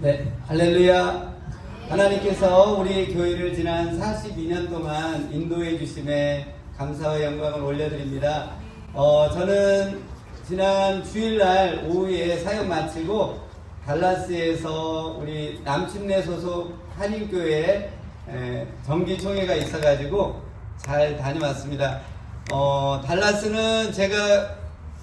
네, 할렐루야. 하나님께서 우리 교회를 지난 42년 동안 인도해 주심에 감사와 영광을 올려드립니다. 어, 저는 지난 주일날 오후에 사역 마치고 달라스에서 우리 남침내 소속 한인교회 에, 정기총회가 있어가지고 잘 다녀왔습니다. 어, 달라스는 제가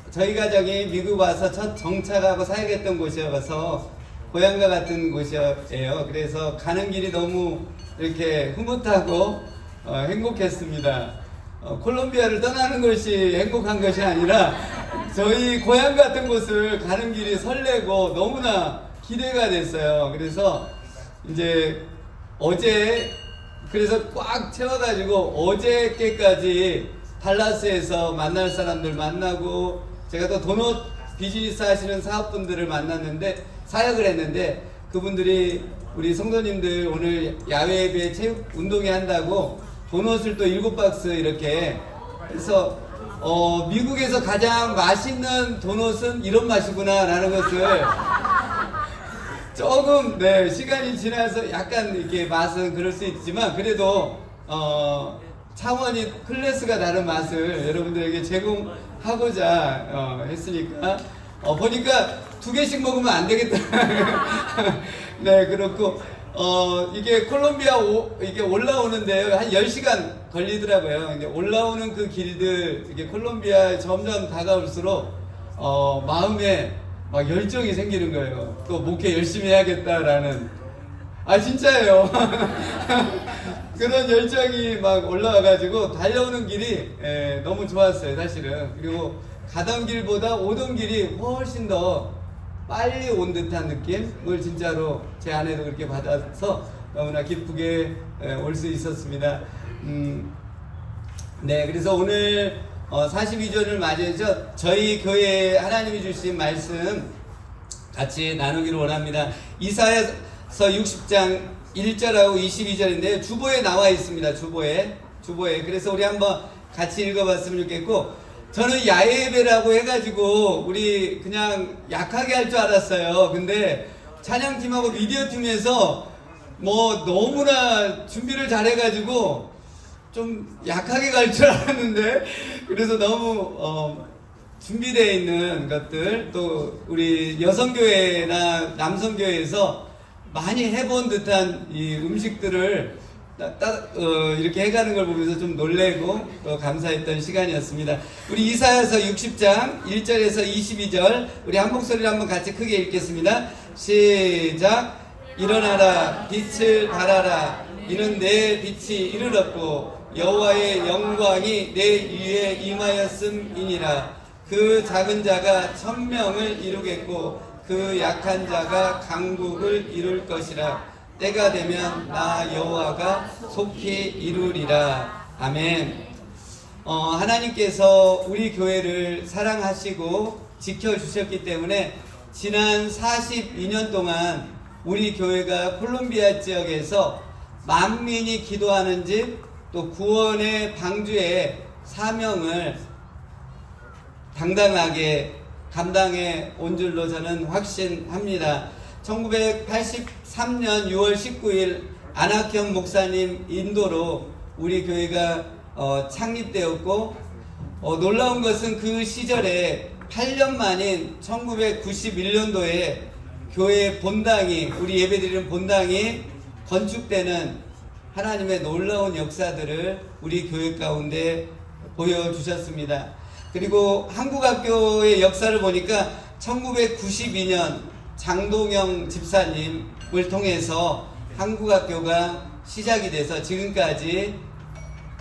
저희 가정이 미국 와서 첫 정착하고 사역했던 곳이어서 고향과 같은 곳이에요. 그래서 가는 길이 너무 이렇게 흐뭇하고 어, 행복했습니다. 어, 콜롬비아를 떠나는 것이 행복한 것이 아니라 저희 고향 같은 곳을 가는 길이 설레고 너무나 기대가 됐어요. 그래서 이제 어제 그래서 꽉 채워가지고 어저께까지 달라스에서 만날 사람들 만나고 제가 또 도넛 비즈니스 하시는 사업분들을 만났는데 사역을 했는데 그분들이 우리 성도님들 오늘 야외 예배 체육 운동회 한다고 도넛을 또 일곱 박스 이렇게 그래서 어 미국에서 가장 맛있는 도넛은 이런 맛이구나라는 것을 조금 네 시간이 지나서 약간 이렇게 맛은 그럴 수 있지만 그래도 어 차원이 클래스가 다른 맛을 여러분들에게 제공 하고자 어, 했으니까 어, 보니까 두 개씩 먹으면 안 되겠다. 네 그렇고 어 이게 콜롬비아 오, 이게 올라오는데요 한 10시간 걸리더라고요. 이제 올라오는 그 길들 이게 콜롬비아에 점점 다가올수록 어 마음에 막 열정이 생기는 거예요. 또 목회 열심히 해야겠다라는. 아, 진짜예요. 그런 열정이 막 올라와가지고 달려오는 길이 예, 너무 좋았어요, 사실은. 그리고 가던 길보다 오던 길이 훨씬 더 빨리 온 듯한 느낌을 진짜로 제 아내도 그렇게 받아서 너무나 기쁘게 예, 올수 있었습니다. 음, 네, 그래서 오늘 어, 42절을 맞이해서 저희 교회에 하나님이 주신 말씀 같이 나누기를 원합니다. 이사야서 60장 1절하고 22절인데요. 주보에 나와 있습니다. 주보에. 주보에. 그래서 우리 한번 같이 읽어봤으면 좋겠고, 저는 야외 예배라고 해가지고, 우리 그냥 약하게 할 줄 알았어요. 근데 찬양팀하고 미디어 팀에서 뭐 너무나 준비를 잘해가지고, 좀 약하게 갈 줄 알았는데 그래서 너무 어, 준비되어 있는 것들 또 우리 여성교회나 남성교회에서 많이 해본 듯한 이 음식들을 따, 따, 어, 이렇게 해가는 걸 보면서 좀 놀래고 어, 감사했던 시간이었습니다. 우리 이사야서 60장 1절에서 22절 우리 한 목소리를 한번 같이 크게 읽겠습니다. 시작 일어나라 빛을 발하라 이는 내 빛이 이르렀고 여호와의 영광이 내 위에 임하였음이니라 그 작은 자가 천명을 이루겠고 그 약한 자가 강국을 이룰 것이라. 때가 되면 나 여호와가 속히 이루리라. 아멘. 어, 하나님께서 우리 교회를 사랑하시고 지켜주셨기 때문에 지난 42년 동안 우리 교회가 콜롬비아 지역에서 만민이 기도하는 집, 또 구원의 방주의 사명을 당당하게 감당해 온 줄로 저는 확신합니다. 1983년 6월 19일 안학형 목사님 인도로 우리 교회가 어, 창립되었고 어, 놀라운 것은 그 시절에 8년 만인 1991년도에 교회 본당이 우리 예배드리는 본당이 건축되는 하나님의 놀라운 역사들을 우리 교회 가운데 보여주셨습니다. 그리고 한국학교의 역사를 보니까 1992년 장동영 집사님을 통해서 한국학교가 시작이 돼서 지금까지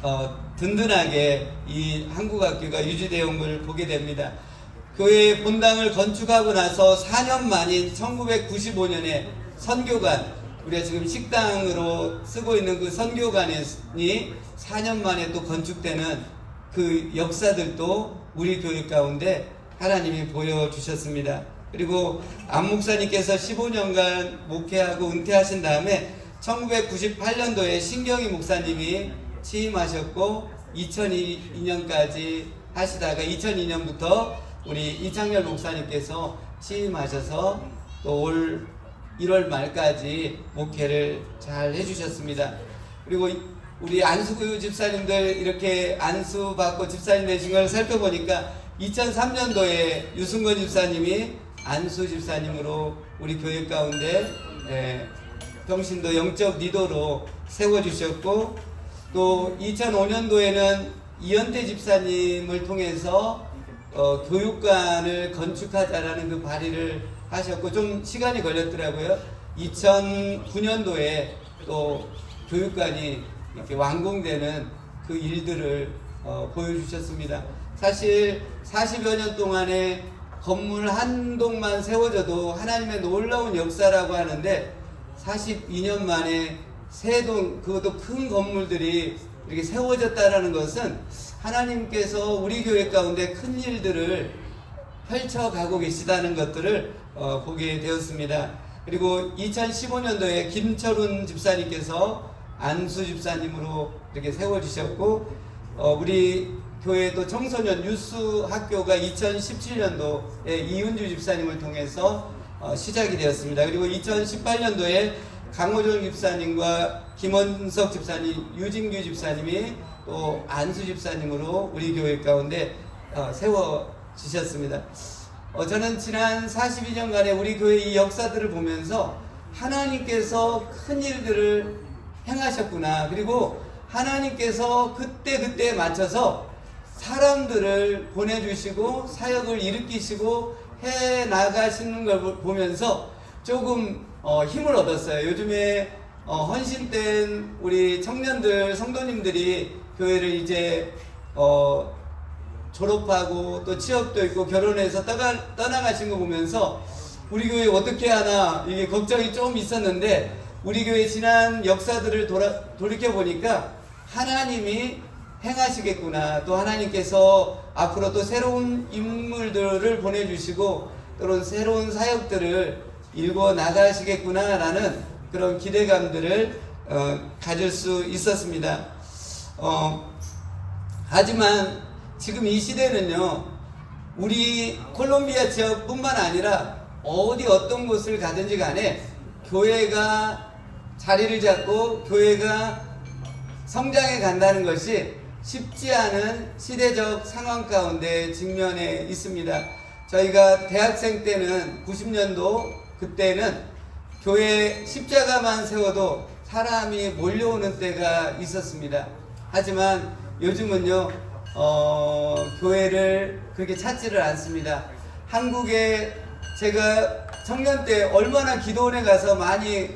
어, 든든하게 이 한국학교가 유지되어 온 걸 보게 됩니다. 교회 본당을 건축하고 나서 4년 만인 1995년에 선교관, 우리가 지금 식당으로 쓰고 있는 그 선교관이 4년 만에 또 건축되는 그 역사들도 우리 교회 가운데 하나님이 보여주셨습니다. 그리고 안 목사님께서 15년간 목회하고 은퇴하신 다음에 1998년도에 신경희 목사님이 취임하셨고 2002년까지 하시다가 2002년부터 우리 이창열 목사님께서 취임하셔서 또 올 1월 말까지 목회를 잘 해주셨습니다. 그리고 우리 안수 집사님들 이렇게 안수 받고 집사님 되신 걸 살펴보니까 2003년도에 유승건 집사님이 안수 집사님으로 우리 교회 가운데 예, 평신도 영적 리더로 세워주셨고 또 2005년도에는 이현태 집사님을 통해서 어, 교육관을 건축하자라는 그 발의를 하셨고 좀 시간이 걸렸더라고요. 2009년도에 또 교육관이 이렇게 완공되는 그 일들을 어, 보여주셨습니다. 사실 40여 년 동안에 건물 한 동만 세워져도 하나님의 놀라운 역사라고 하는데 42년 만에 세 동, 그것도 큰 건물들이 이렇게 세워졌다라는 것은 하나님께서 우리 교회 가운데 큰 일들을 펼쳐가고 계시다는 것들을 어, 보게 되었습니다. 그리고 2015년도에 김철훈 집사님께서 안수 집사님으로 이렇게 세워주셨고, 어, 우리 교회도 청소년 유스 학교가 2017년도에 이윤주 집사님을 통해서 어, 시작이 되었습니다. 그리고 2018년도에 강호정 집사님과 김원석 집사님, 유진규 집사님이 또 안수 집사님으로 우리 교회 가운데 어, 세워지셨습니다. 어, 저는 지난 42년간의 우리 교회 이 역사들을 보면서 하나님께서 큰 일들을 행하셨구나. 그리고 하나님께서 그때그때에 맞춰서 사람들을 보내주시고 사역을 일으키시고 해 나가시는 걸 보- 보면서 조금 어, 힘을 얻었어요. 요즘에 어, 헌신된 우리 청년들, 성도님들이 교회를 이제 어, 졸업하고 또 취업도 있고 결혼해서 떠가, 떠나가신 거 보면서 우리 교회 어떻게 하나 이게 걱정이 좀 있었는데 우리 교회 지난 역사들을 돌아, 돌이켜 보니까 하나님이 행하시겠구나 또 하나님께서 앞으로 또 새로운 인물들을 보내주시고 또는 새로운 사역들을 일궈 나가시겠구나라는 그런 기대감들을 어, 가질 수 있었습니다. 어, 하지만 지금 이 시대는요, 우리 콜롬비아 지역뿐만 아니라 어디 어떤 곳을 가든지 간에 교회가 자리를 잡고 교회가 성장해 간다는 것이 쉽지 않은 시대적 상황 가운데 직면해 있습니다. 저희가 대학생 때는 90년도 그때는 교회 십자가만 세워도 사람이 몰려오는 때가 있었습니다. 하지만 요즘은요, 어, 교회를 그렇게 찾지를 않습니다. 한국에 제가 청년 때 얼마나 기도원에 가서 많이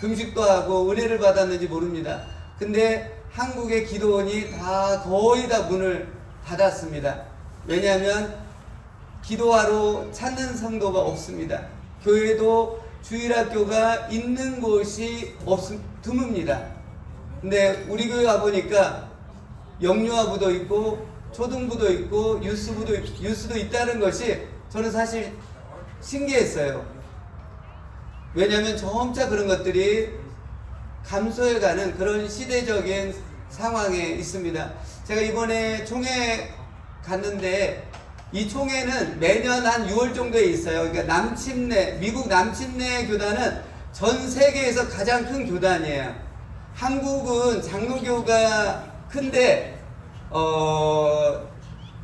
금식도 하고 은혜를 받았는지 모릅니다. 근데 한국의 기도원이 다 거의 다 문을 닫았습니다. 왜냐하면 기도하러 찾는 성도가 없습니다. 교회도 주일학교가 있는 곳이 없, 드뭅니다. 근데 우리 교회 와보니까 영유아부도 있고 초등부도 있고 유스부도 있- 유스도 있다는 것이 저는 사실 신기했어요. 왜냐하면 점차 그런 것들이 감소해가는 그런 시대적인 상황에 있습니다. 제가 이번에 총회 갔는데 이 총회는 매년 한 6월 정도에 있어요. 그러니까 남침내 미국 남침내 교단은 전 세계에서 가장 큰 교단이에요. 한국은 장로교가 큰데 어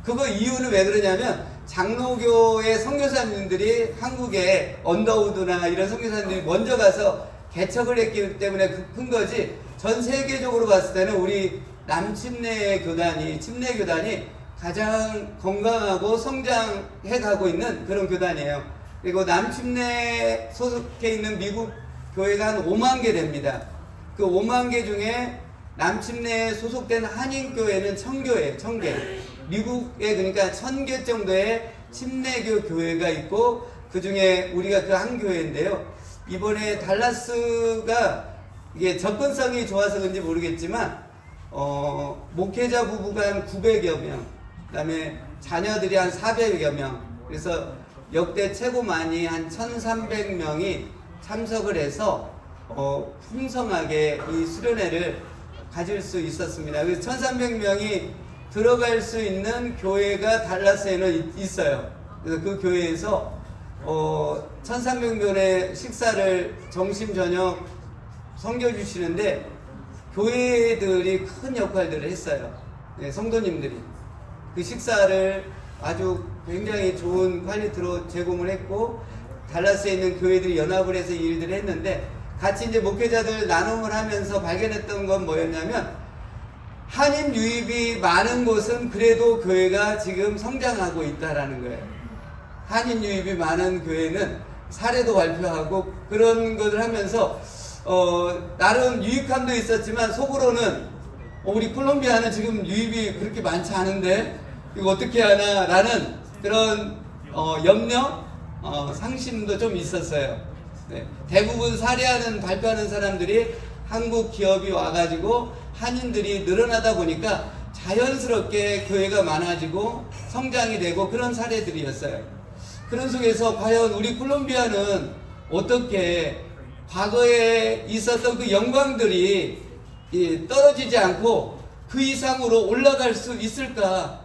그거 이유는 왜 그러냐면 장로교의 선교사님들이 한국에 언더우드나 이런 선교사님들이 먼저 가서 개척을 했기 때문에 그- 큰 거지 전 세계적으로 봤을 때는 우리 남침내 교단이 침내 교단이 가장 건강하고 성장해 가고 있는 그런 교단이에요. 그리고 남침내 소속해 있는 미국 교회가 한 5만 개 됩니다. 그 5만 개 중에 남침내에 소속된 한인교회는 천교예요, 천개. 미국에 그러니까 천 개 정도의 침례교 교회가 있고 그 중에 우리가 그 한 교회인데요. 이번에 달라스가 이게 접근성이 좋아서 그런지 모르겠지만 어, 목회자 부부가 한 900여 명, 그다음에 자녀들이 한 400여 명. 그래서 역대 최고 많이 한 1,300명이 참석을 해서 어, 풍성하게 이 수련회를 가질 수 있었습니다. 그래서 1,300명이 들어갈 수 있는 교회가 달라스에는 있- 있어요. 그래서 그 교회에서 어, 1300명의 식사를 점심 저녁 섬겨주시는데 교회들이 큰 역할들을 했어요. 네, 성도님들이 그 식사를 아주 굉장히 좋은 퀄리티로 제공을 했고 달라스에 있는 교회들이 연합을 해서 이 일들을 했는데 같이 이제 목회자들 나눔을 하면서 발견했던 건 뭐였냐면 한인 유입이 많은 곳은 그래도 교회가 지금 성장하고 있다라는 거예요. 한인 유입이 많은 교회는 사례도 발표하고 그런 것을 하면서 어, 나름 유익함도 있었지만 속으로는 어, 우리 콜롬비아는 지금 유입이 그렇게 많지 않은데 이거 어떻게 하나라는 그런 어, 염려, 어, 상심도 좀 있었어요. 네. 대부분 사례하는 발표하는 사람들이 한국 기업이 와가지고 한인들이 늘어나다 보니까 자연스럽게 교회가 많아지고 성장이 되고 그런 사례들이었어요. 그런 속에서 과연 우리 콜롬비아는 어떻게 과거에 있었던 그 영광들이 이, 떨어지지 않고 그 이상으로 올라갈 수 있을까?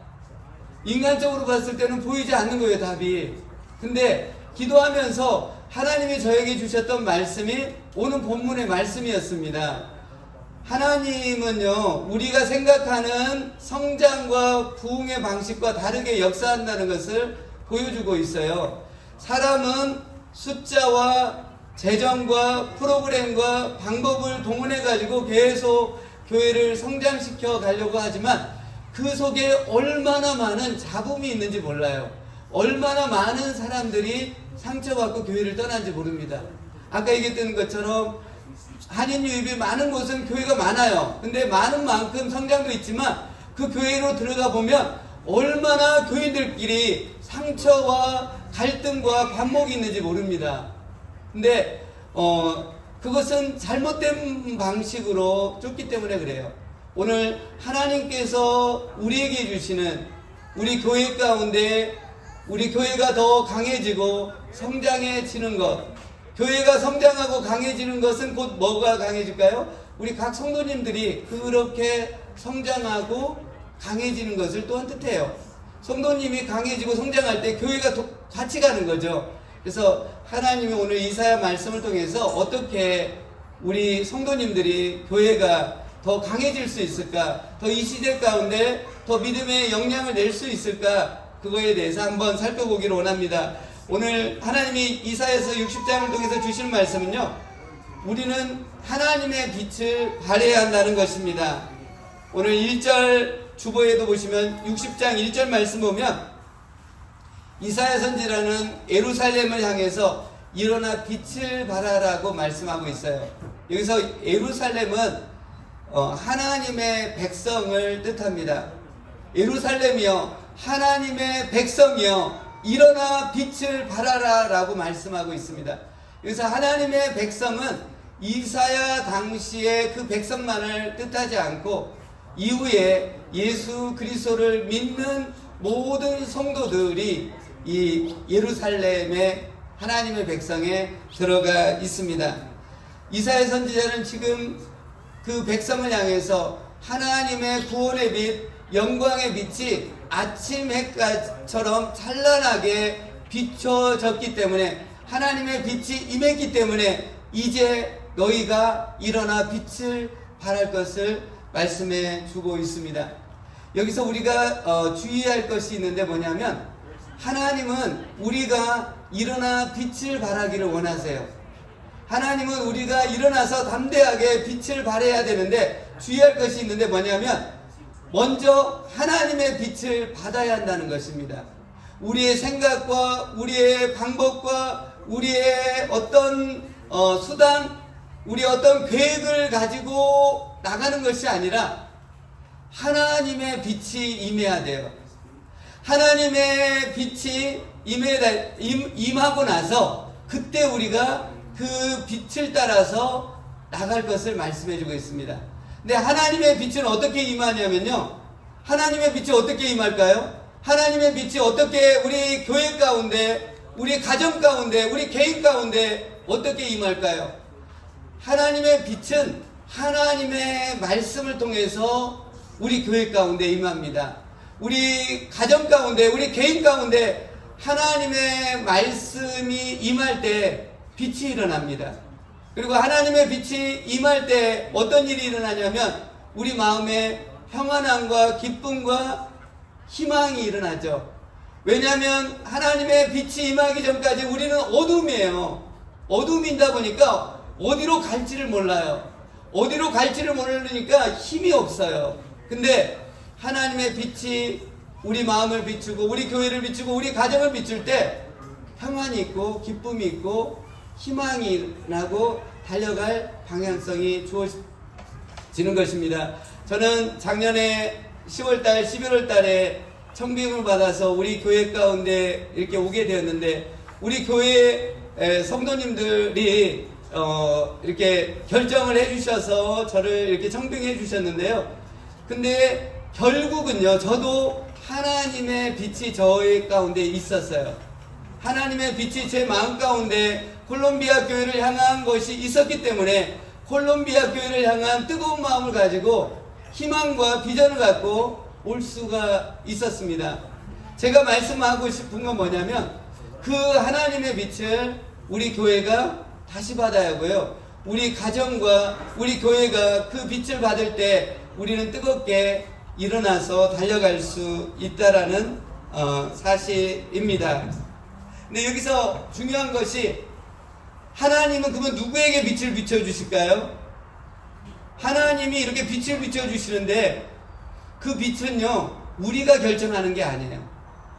인간적으로 봤을 때는 보이지 않는 거예요, 답이. 근데 기도하면서 하나님이 저에게 주셨던 말씀이 오는 본문의 말씀이었습니다. 하나님은요, 우리가 생각하는 성장과 부흥의 방식과 다르게 역사한다는 것을 보여주고 있어요. 사람은 숫자와 재정과 프로그램과 방법을 동원해 가지고 계속 교회를 성장시켜 가려고 하지만 그 속에 얼마나 많은 잡음이 있는지 몰라요. 얼마나 많은 사람들이 상처받고 교회를 떠난지 모릅니다. 아까 얘기했던 것처럼 한인 유입이 많은 곳은 교회가 많아요. 근데 많은 만큼 성장도 있지만 그 교회로 들어가 보면 얼마나 교인들끼리 상처와 갈등과 반목이 있는지 모릅니다. 근데 어 그것은 잘못된 방식으로 쫓기 때문에 그래요. 오늘 하나님께서 우리에게 주시는 우리 교회 가운데 우리 교회가 더 강해지고 성장해지는 것. 교회가 성장하고 강해지는 것은 곧 뭐가 강해질까요? 우리 각 성도님들이 그렇게 성장하고 강해지는 것을 또한 뜻해요. 성도님이 강해지고 성장할 때 교회가 같이 가는 거죠. 그래서 하나님이 오늘 이사야 말씀을 통해서 어떻게 우리 성도님들이 교회가 더 강해질 수 있을까? 더 이 시대 가운데 더 믿음의 영향을 낼 수 있을까? 그거에 대해서 한번 살펴보기를 원합니다. 오늘 하나님이 이사에서 60장을 통해서 주시는 말씀은요. 우리는 하나님의 빛을 발해야 한다는 것입니다. 오늘 1절 주보에도 보시면 60장 1절 말씀 보면 이사야 선지라는 예루살렘을 향해서 일어나 빛을 발하라고 말씀하고 있어요. 여기서 예루살렘은 어, 하나님의 백성을 뜻합니다. 예루살렘이요 하나님의 백성이요 일어나 빛을 발하라 라고 말씀하고 있습니다. 그래서 하나님의 백성은 이사야 당시의 그 백성만을 뜻하지 않고 이후에 예수 그리스도를 믿는 모든 성도들이 이 예루살렘의 하나님의 백성에 들어가 있습니다. 이사야 선지자는 지금 그 백성을 향해서 하나님의 구원의 빛, 영광의 빛이 아침 해처럼 찬란하게 비춰졌기 때문에 하나님의 빛이 임했기 때문에 이제 너희가 일어나 빛을 발할 것을 말씀해 주고 있습니다. 여기서 우리가 어, 주의할 것이 있는데 뭐냐면 하나님은 우리가 일어나 빛을 발하기를 원하세요. 하나님은 우리가 일어나서 담대하게 빛을 발해야 되는데 주의할 것이 있는데 뭐냐면 먼저 하나님의 빛을 받아야 한다는 것입니다. 우리의 생각과 우리의 방법과 우리의 어떤 어, 수단, 우리 어떤 계획을 가지고 나가는 것이 아니라 하나님의 빛이 임해야 돼요. 하나님의 빛이 임해, 임, 임하고 나서 그때 우리가 그 빛을 따라서 나갈 것을 말씀해 주고 있습니다. 근데 하나님의 빛은 어떻게 임하냐면요. 하나님의 빛이 어떻게 임할까요? 하나님의 빛이 어떻게 우리 교회 가운데, 우리 가정 가운데, 우리 개인 가운데 어떻게 임할까요? 하나님의 빛은 하나님의 말씀을 통해서 우리 교회 가운데 임합니다. 우리 가정 가운데, 우리 개인 가운데 하나님의 말씀이 임할 때 빛이 일어납니다. 그리고 하나님의 빛이 임할 때 어떤 일이 일어나냐면 우리 마음에 평안함과 기쁨과 희망이 일어나죠. 왜냐하면 하나님의 빛이 임하기 전까지 우리는 어둠이에요. 어둠이다 보니까 어디로 갈지를 몰라요. 어디로 갈지를 모르니까 힘이 없어요. 근데 하나님의 빛이 우리 마음을 비추고 우리 교회를 비추고 우리 가정을 비출 때 평안이 있고 기쁨이 있고 희망이 나고 달려갈 방향성이 주어지는 것입니다. 저는 작년에 10월달, 11월달에 청빙을 받아서 우리 교회 가운데 이렇게 오게 되었는데 우리 교회 에, 성도님들이 어, 이렇게 결정을 해주셔서 저를 이렇게 청빙해 주셨는데요. 근데 결국은요, 저도 하나님의 빛이 저의 가운데 있었어요. 하나님의 빛이 제 마음 가운데 콜롬비아 교회를 향한 것이 있었기 때문에 콜롬비아 교회를 향한 뜨거운 마음을 가지고 희망과 비전을 갖고 올 수가 있었습니다. 제가 말씀하고 싶은 건 뭐냐면 그 하나님의 빛을 우리 교회가 다시 받아야 하고요. 우리 가정과 우리 교회가 그 빛을 받을 때 우리는 뜨겁게 일어나서 달려갈 수 있다라는 어, 사실입니다. 근데 여기서 중요한 것이 하나님은 그러면 누구에게 빛을 비춰주실까요? 하나님이 이렇게 빛을 비춰주시는데 그 빛은요 우리가 결정하는 게 아니에요.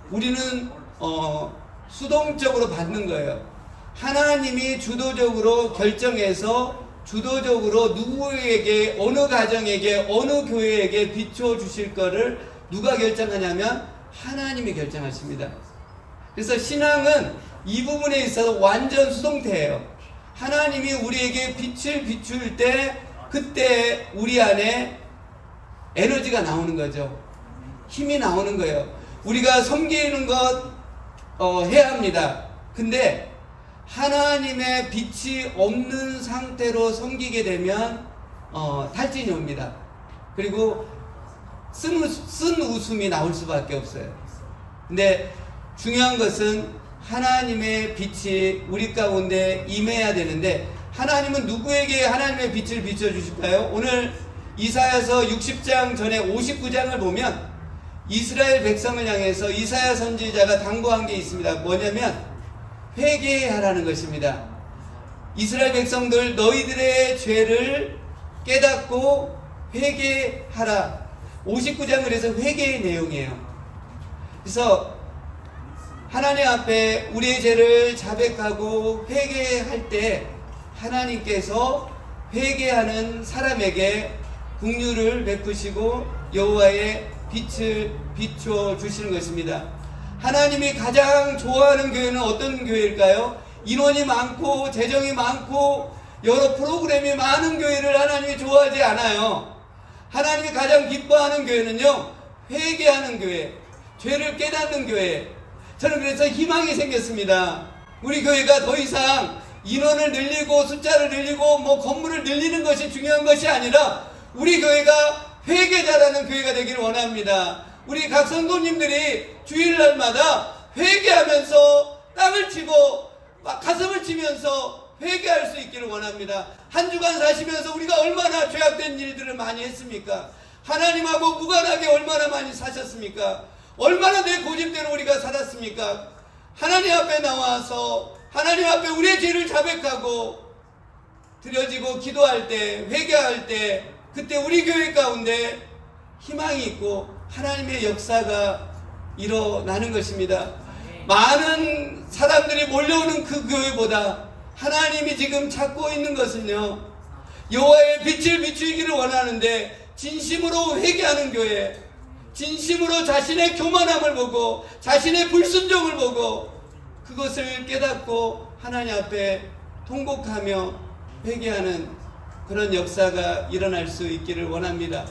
우리는 어, 수동적으로 받는 거예요. 하나님이 주도적으로 결정해서 주도적으로 누구에게 어느 가정에게 어느 교회에게 비춰 주실 거를 누가 결정하냐면 하나님이 결정하십니다. 그래서 신앙은 이 부분에 있어서 완전 수동태예요. 하나님이 우리에게 빛을 비출 때 그때 우리 안에 에너지가 나오는 거죠. 힘이 나오는 거예요. 우리가 섬기는 것 어, 해야 합니다. 근데 하나님의 빛이 없는 상태로 섬기게 되면 어, 탈진이 옵니다. 그리고 쓴, 웃- 쓴 웃음이 나올 수밖에 없어요. 근데 중요한 것은 하나님의 빛이 우리 가운데 임해야 되는데 하나님은 누구에게 하나님의 빛을 비춰 주실까요? 오늘 이사야서 60장 전에 59장을 보면 이스라엘 백성을 향해서 이사야 선지자가 당부한 게 있습니다. 뭐냐면 회개하라는 것입니다. 이스라엘 백성들 너희들의 죄를 깨닫고 회개하라. 59장을 해서 회개의 내용이에요. 그래서 하나님 앞에 우리의 죄를 자백하고 회개할 때 하나님께서 회개하는 사람에게 국류를 베푸시고 여호와의 빛을 비추어 주시는 것입니다. 하나님이 가장 좋아하는 교회는 어떤 교회일까요? 인원이 많고 재정이 많고 여러 프로그램이 많은 교회를 하나님이 좋아하지 않아요. 하나님이 가장 기뻐하는 교회는요, 회개하는 교회, 죄를 깨닫는 교회. 저는 그래서 희망이 생겼습니다. 우리 교회가 더 이상 인원을 늘리고 숫자를 늘리고 뭐 건물을 늘리는 것이 중요한 것이 아니라 우리 교회가 회개자라는 교회가 되기를 원합니다. 우리 각 성도님들이 주일날마다 회개하면서 땅을 치고 막 가슴을 치면서 회개할 수 있기를 원합니다. 한 주간 사시면서 우리가 얼마나 죄악된 일들을 많이 했습니까? 하나님하고 무관하게 얼마나 많이 사셨습니까? 얼마나 내 고집대로 우리가 살았습니까? 하나님 앞에 나와서 하나님 앞에 우리의 죄를 자백하고 드려지고 기도할 때 회개할 때 그때 우리 교회 가운데 희망이 있고 하나님의 역사가 일어나는 것입니다. 많은 사람들이 몰려오는 그 교회보다 하나님이 지금 찾고 있는 것은요. 여호와의 빛을 비추기를 원하는데 진심으로 회개하는 교회, 진심으로 자신의 교만함을 보고 자신의 불순종을 보고 그것을 깨닫고 하나님 앞에 통곡하며 회개하는 그런 역사가 일어날 수 있기를 원합니다.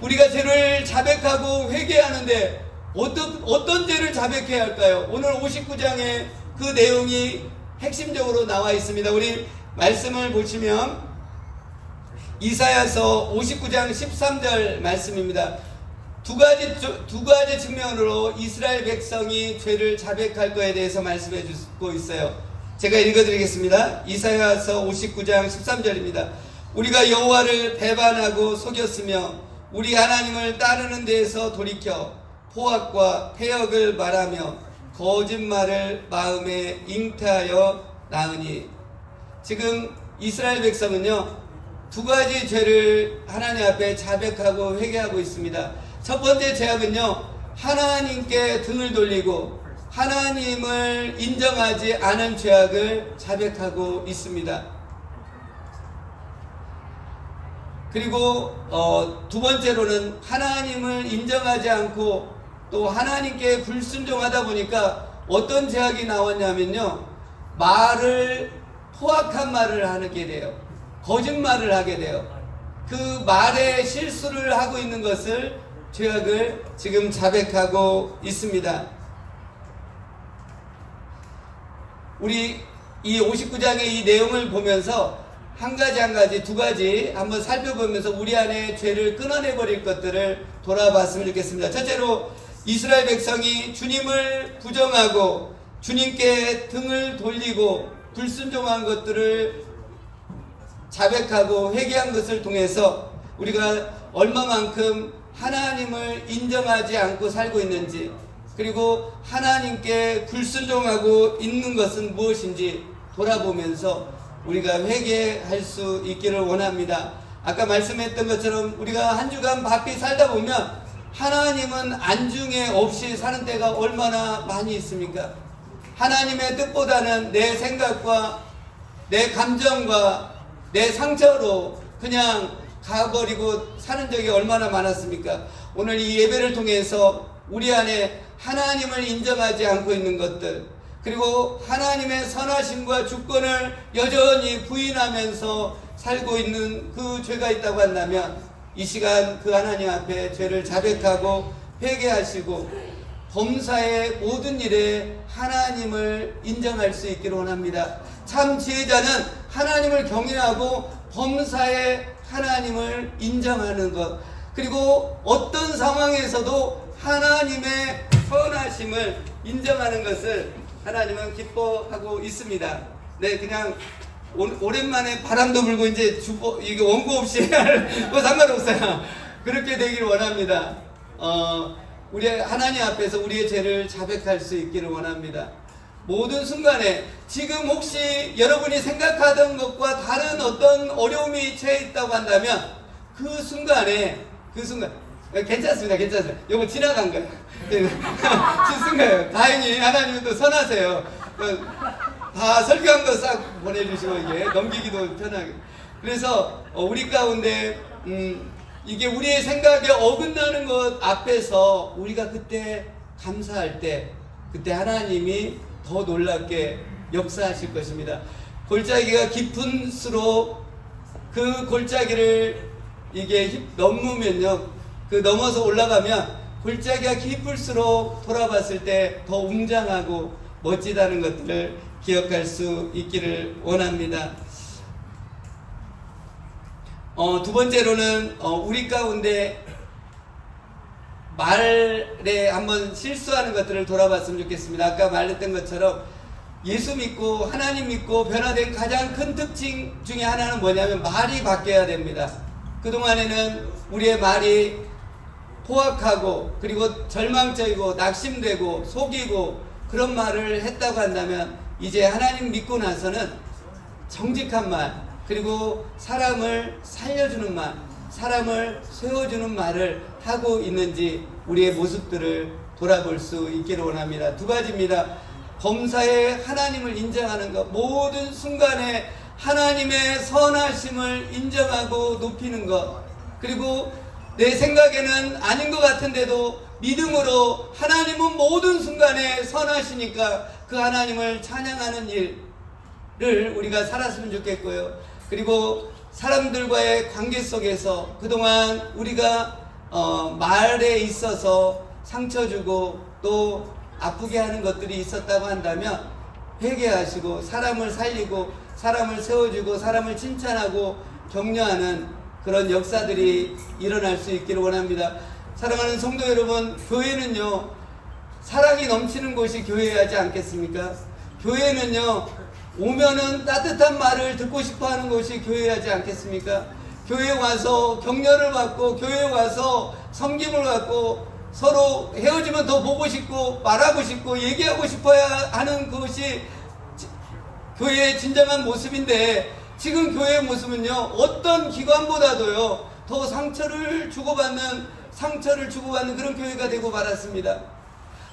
우리가 죄를 자백하고 회개하는데 어떤 어떤 죄를 자백해야 할까요? 오늘 59장에 그 내용이 핵심적으로 나와 있습니다. 우리 말씀을 보시면 이사야서 59장 13절 말씀입니다. 두 가지 조- 두 가지 측면으로 이스라엘 백성이 죄를 자백할 거에 대해서 말씀해 주고 있어요. 제가 읽어드리겠습니다. 이사야서 59장 13절입니다. 우리가 여호와를 배반하고 속였으며 우리 하나님을 따르는 데에서 돌이켜 포악과 폐역을 말하며 거짓말을 마음에 잉태하여 나으니 지금 이스라엘 백성은요 두 가지 죄를 하나님 앞에 자백하고 회개하고 있습니다. 첫 번째 죄악은요 하나님께 등을 돌리고 하나님을 인정하지 않은 죄악을 자백하고 있습니다. 그리고 어, 두 번째로는 하나님을 인정하지 않고 또 하나님께 불순종하다 보니까 어떤 죄악이 나왔냐면요 말을 포악한 말을 하게 돼요 거짓말을 하게 돼요 그 말에 실수를 하고 있는 것을 죄악을 지금 자백하고 있습니다 우리 이 59장의 이 내용을 보면서 한 가지 한 가지 두 가지 한번 살펴보면서 우리 안에 죄를 끊어내 버릴 것들을 돌아봤으면 좋겠습니다. 첫째로 이스라엘 백성이 주님을 부정하고 주님께 등을 돌리고 불순종한 것들을 자백하고 회개한 것을 통해서 우리가 얼마만큼 하나님을 인정하지 않고 살고 있는지 그리고 하나님께 불순종하고 있는 것은 무엇인지 돌아보면서 우리가 회개할 수 있기를 원합니다. 아까 말씀했던 것처럼 우리가 한 주간 바삐 살다 보면 하나님은 안중에 없이 사는 때가 얼마나 많이 있습니까? 하나님의 뜻보다는 내 생각과 내 감정과 내 상처로 그냥 가버리고 사는 적이 얼마나 많았습니까? 오늘 이 예배를 통해서 우리 안에 하나님을 인정하지 않고 있는 것들, 그리고 하나님의 선하심과 주권을 여전히 부인하면서 살고 있는 그 죄가 있다고 한다면 이 시간 그 하나님 앞에 죄를 자백하고 회개하시고 범사의 모든 일에 하나님을 인정할 수 있기를 원합니다. 참 지혜자는 하나님을 경외하고 범사에 하나님을 인정하는 것. 그리고 어떤 상황에서도 하나님의 선하심을 인정하는 것을 하나님은 기뻐하고 있습니다. 네, 그냥 오, 오랜만에 바람도 불고 이제 주보 이게 원고 없이 뭐 상관없어요. 그렇게 되기를 원합니다. 어, 우리 하나님 앞에서 우리의 죄를 자백할 수 있기를 원합니다. 모든 순간에 지금 혹시 여러분이 생각하던 것과 다른 어떤 어려움이 처해 있다고 한다면 그 순간에 그 순간 어, 괜찮습니다, 괜찮습니다. 이거 지나간 거예요. 지쓴 거예요. 다행히 하나님은 또 선하세요. 어, 다 설교한 거 싹 보내주시고 이게 넘기기도 편하게. 그래서 어, 우리 가운데 음, 이게 우리의 생각에 어긋나는 것 앞에서 우리가 그때 감사할 때 그때 하나님이 더 놀랍게 역사하실 것입니다. 골짜기가 깊은수록 그 골짜기를 이게 힙- 넘으면요, 그 넘어서 올라가면 골짜기가 깊을수록 돌아봤을 때 더 웅장하고 멋지다는 것들을 기억할 수 있기를 원합니다. 어, 두 번째로는 어, 우리 가운데 말에 한번 실수하는 것들을 돌아봤으면 좋겠습니다. 아까 말했던 것처럼 예수 믿고 하나님 믿고 변화된 가장 큰 특징 중에 하나는 뭐냐면 말이 바뀌어야 됩니다. 그동안에는 우리의 말이 포악하고 그리고 절망적이고 낙심되고 속이고 그런 말을 했다고 한다면 이제 하나님 믿고 나서는 정직한 말 그리고 사람을 살려주는 말 사람을 세워주는 말을 하고 있는지 우리의 모습들을 돌아볼 수 있기를 원합니다. 두 가지입니다. 범사에 하나님을 인정하는 것 모든 순간에 하나님의 선하심을 인정하고 높이는 것 그리고 내 생각에는 아닌 것 같은데도 믿음으로 하나님은 모든 순간에 선하시니까 그 하나님을 찬양하는 일을 우리가 살았으면 좋겠고요. 그리고 사람들과의 관계 속에서 그동안 우리가 어, 말에 있어서 상처 주고 또 아프게 하는 것들이 있었다고 한다면 회개하시고 사람을 살리고 사람을 세워주고 사람을 칭찬하고 격려하는 그런 역사들이 일어날 수 있기를 원합니다. 사랑하는 성도 여러분, 교회는요, 사랑이 넘치는 곳이 교회하지 않겠습니까? 교회는요, 오면은 따뜻한 말을 듣고 싶어 하는 곳이 교회하지 않겠습니까? 교회 와서 격려를 받고, 교회 와서 섬김을 받고, 서로 헤어지면 더 보고 싶고, 말하고 싶고, 얘기하고 싶어야 하는 그것이 지- 교회의 진정한 모습인데, 지금 교회의 모습은요, 어떤 기관보다도요, 더 상처를 주고받는, 상처를 주고받는 그런 교회가 되고 말았습니다.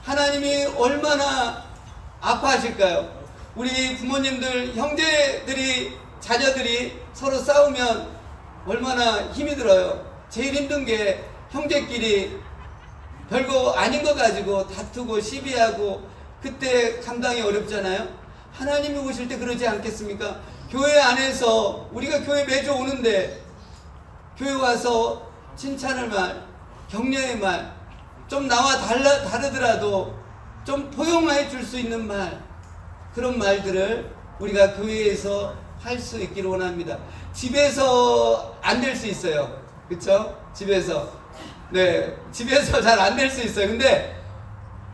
하나님이 얼마나 아파하실까요? 우리 부모님들, 형제들이, 자녀들이 서로 싸우면 얼마나 힘이 들어요. 제일 힘든 게 형제끼리 별거 아닌 거 가지고 다투고 시비하고 그때 감당이 어렵잖아요. 하나님이 오실 때 그러지 않겠습니까? 교회 안에서 우리가 교회 매주 오는데 교회 와서 칭찬을 말, 격려의 말, 좀 나와 달라, 다르더라도 좀 포용해 줄 수 있는 말, 그런 말들을 우리가 교회에서 할 수 있기를 원합니다. 집에서 안 될 수 있어요. 그쵸? 집에서. 네, 집에서 잘 안 될 수 있어요. 근데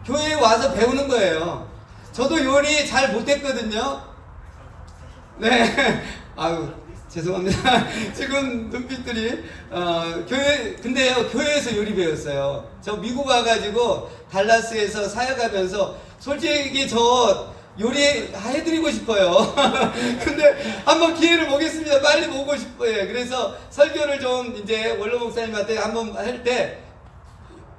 교회에 와서 배우는 거예요. 저도 요리 잘 못했거든요. 네. 아유, 죄송합니다. 지금 눈빛들이, 어, 교회, 근데요, 교회에서 요리 배웠어요. 저 미국 와가지고 달라스에서 사역하면서 솔직히 저 요리 해드리고 싶어요. 근데 한번 기회를 보겠습니다. 빨리 보고 싶어요. 그래서 설교를 좀 이제 원로 목사님한테 한번 할 때,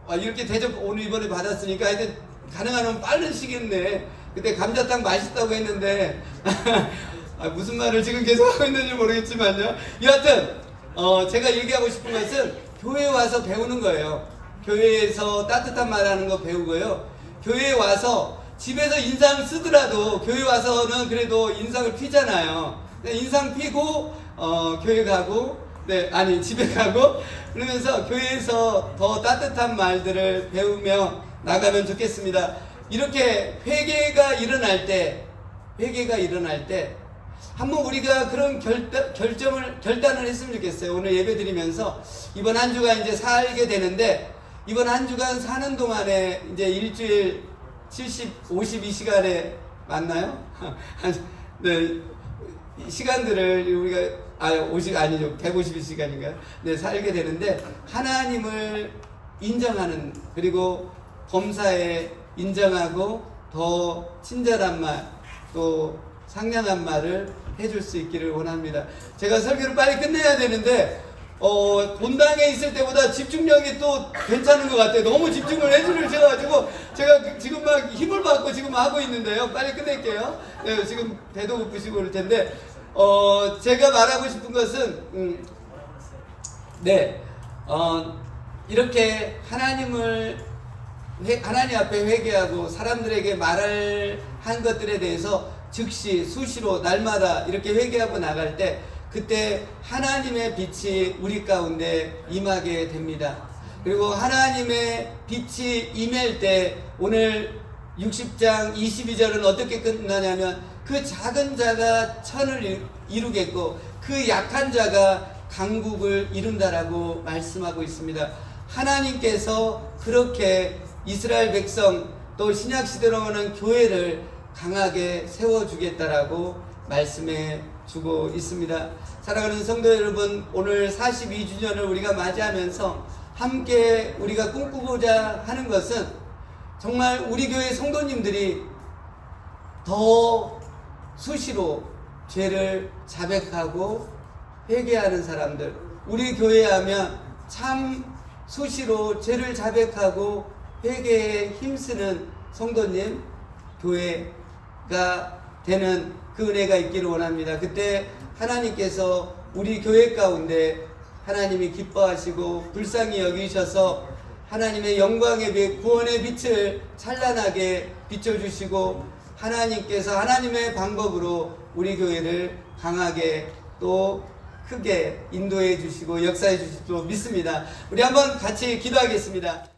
아, 이렇게 대접 오늘 이번에 받았으니까 하여튼 가능하면 시기에 내 그때 감자탕 맛있다고 했는데 아, 무슨 말을 지금 계속 하고 있는지 모르겠지만요. 여하튼 어, 제가 얘기하고 싶은 것은 교회에 와서 배우는 거예요. 교회에서 따뜻한 말하는 거 배우고요. 교회에 와서 집에서 인상 쓰더라도 교회 와서는 그래도 인상을 피잖아요. 근데 인상 피고 어, 교회 가고 네 아니 집에 가고 그러면서 교회에서 더 따뜻한 말들을 배우며 나가면 좋겠습니다. 이렇게 회개가 일어날 때 회개가 일어날 때 한번 우리가 그런 결단, 결정을 결단을 했으면 좋겠어요. 오늘 예배 드리면서 이번 한 주간 이제 살게 되는데 이번 한 주간 사는 동안에 이제 일주일 70, 52시간에 맞나요? 한, 네, 이 시간들을 우리가 아 50, 아니죠 152시간인가요? 네 살게 되는데 하나님을 인정하는 그리고 범사에 인정하고 더 친절한 말 또 상냥한 말을 해줄 수 있기를 원합니다. 제가 설교를 빨리 끝내야 되는데 어, 본당에 있을 때보다 집중력이 또 괜찮은 것 같아요. 너무 집중을 해주셔가지고 제가 그- 지금 막 힘을 받고 지금 하고 있는데요. 빨리 끝낼게요. 네, 지금 배도 고프시고 그럴 텐데 어, 제가 말하고 싶은 것은 음, 네, 어, 이렇게 하나님을 회- 하나님 앞에 회개하고 사람들에게 말을 한 것들에 대해서 즉시 수시로 날마다 이렇게 회개하고 나갈 때 그때 하나님의 빛이 우리 가운데 임하게 됩니다. 그리고 하나님의 빛이 임할 때 오늘 60장 22절은 어떻게 끝나냐면 그 작은 자가 천을 이- 이루겠고 그 약한 자가 강국을 이룬다라고 말씀하고 있습니다. 하나님께서 그렇게 이스라엘 백성 또 신약 시대로는 교회를 강하게 세워 주겠다라고 말씀해 주고 있습니다. 사랑하는 성도 여러분, 오늘 42주년을 우리가 맞이하면서 함께 우리가 꿈꾸고자 하는 것은 정말 우리 교회 성도님들이 더 수시로 죄를 자백하고 회개하는 사람들 우리 교회 하면 참 수시로 죄를 자백하고 회개에 힘쓰는 성도님 교회가 되는 그 은혜가 있기를 원합니다. 그때 하나님께서 우리 교회 가운데 하나님이 기뻐하시고 불쌍히 여기셔서 하나님의 영광의 빛, 구원의 빛을 찬란하게 비춰주시고 하나님께서 하나님의 방법으로 우리 교회를 강하게 또 크게 인도해 주시고 역사해 주실 줄 믿습니다. 우리 한번 같이 기도하겠습니다.